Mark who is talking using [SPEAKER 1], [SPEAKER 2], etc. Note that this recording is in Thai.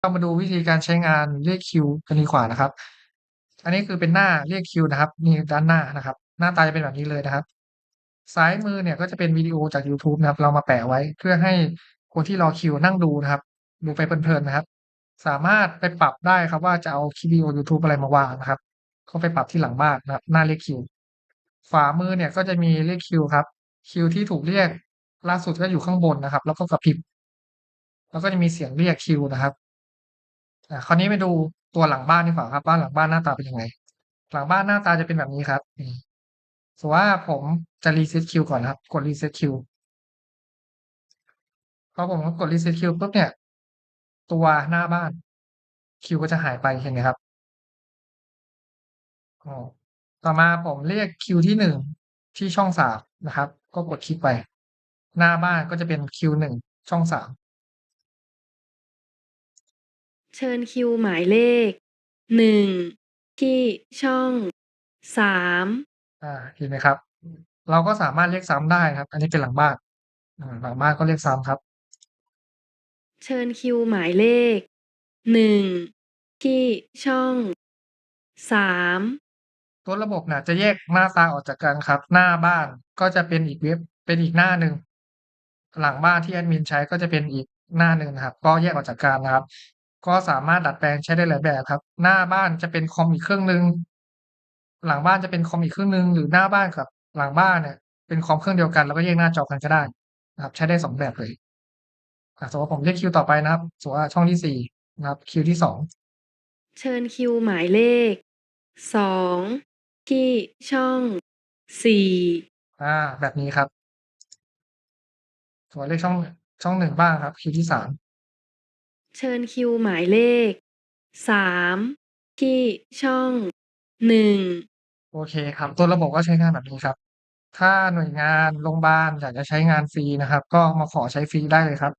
[SPEAKER 1] เรามาดูวิธีการใช้งานเรียกคิวกันดีกว่านะครับ อันนี้คือเป็นหน้าเรียกคิวนะครับ นี่ด้านหน้านะครับ หน้าตาจะเป็นแบบนี้เลยนะครับ ซ้ายมือเนี่ยก็จะเป็นวิดีโอจากยูทูบนะครับ เรามาแปะไว้เพื่อให้คนที่รอคิวนั่งดูนะครับ ดูไปเพลินๆนะครับ สามารถไปปรับได้ครับว่าจะเอาคลิปวิดีโอยูทูบอะไรมาวางนะครับ ก็ไปปรับที่หลังบ้านนะครับ หน้าเรียกคิว ขวามือเนี่ยก็จะมีเรียกคิวครับ คิวที่ถูกเรียกล่าสุดก็อยู่ข้างบนนะครับ แล้วก็กระพริบแล้วก็จะมีเสียงเรียกคิวนะครับ อ่าคราวนี้ไปดูตัวหลังบ้านดีกว่าครับว่านหลังบ้านหน้าตาเป็นยังไง หลังบ้านหน้าตาจะเป็นแบบนี้ครับนี่สมมติว่าผมจะ reset คิวก่อนนะครับ กด reset คิวพอผมกด reset คิวปุ๊บเนี่ย ตัวหน้าบ้านคิวก็จะหายไปเห็นไหมครับอ๋อต่อมาผมเรียกคิวที่หนึ่งที่ช่องสามนะครับ ก็กดคลิกไป หน้าบ้านก็จะเป็นคิวหนึ่งช่องสาม
[SPEAKER 2] ชิญคิวหมายเลขหนึ่งที่ช่องสาม
[SPEAKER 1] อ่าเห็นไหมครับ เราก็สามารถเรียกซ้ำได้ครับ อันนี้เป็นหลังบ้านอ่าหลังบ้านก็เรียกซ้ำครับ
[SPEAKER 2] เชิญคิวหมายเลขหนึ่งที่ช่องสาม
[SPEAKER 1] ตัวระบบน่ะจะแยกหน้าตาออกจากกันครับ หน้าบ้านก็จะเป็นอีกเว็บเป็นอีกหน้าหนึ่งหลังบ้านที่แอดมินใช้ก็จะเป็นอีกหน้าหนึ่งนะครับ ก็แยกออกจากกันนะครับ ก็สามารถดัดแปลงใช้ได้หลายแบบครับ หน้าบ้านจะเป็นคอมอีกเครื่องหนึ่งหลังบ้านจะเป็นคอมอีกเครื่องหนึ่งหรือหน้าบ้านกับ หลังบ้านเนี่ย เป็นคอมเครื่องเดียวกัน แล้วก็แยกหน้าจอกันก็ได้นะครับ ใช้ได้สองแบบเลยอะสมมติว่าผมเรียกคิวต่อไปนะครับสมมติว่าช่องที่สี่นะครับคิวที่สอง
[SPEAKER 2] เชิญคิวหมายเลขสองที่ช่องสี่
[SPEAKER 1] อ่า แบบนี้ครับส่วนเลขช่องช่องหนึ่งบ้างครับคิวที่สาม
[SPEAKER 2] เชิญคิวหมายเลขสามที่ช่องหนึ่ง
[SPEAKER 1] โอเคครับ ตัวระบบก็ใช้งานแบบนี้ครับ ถ้าหน่วยงานโรงพยาบาลอยากจะใช้งานฟรีนะครับ ก็มาขอใช้ฟรีได้เลยครับ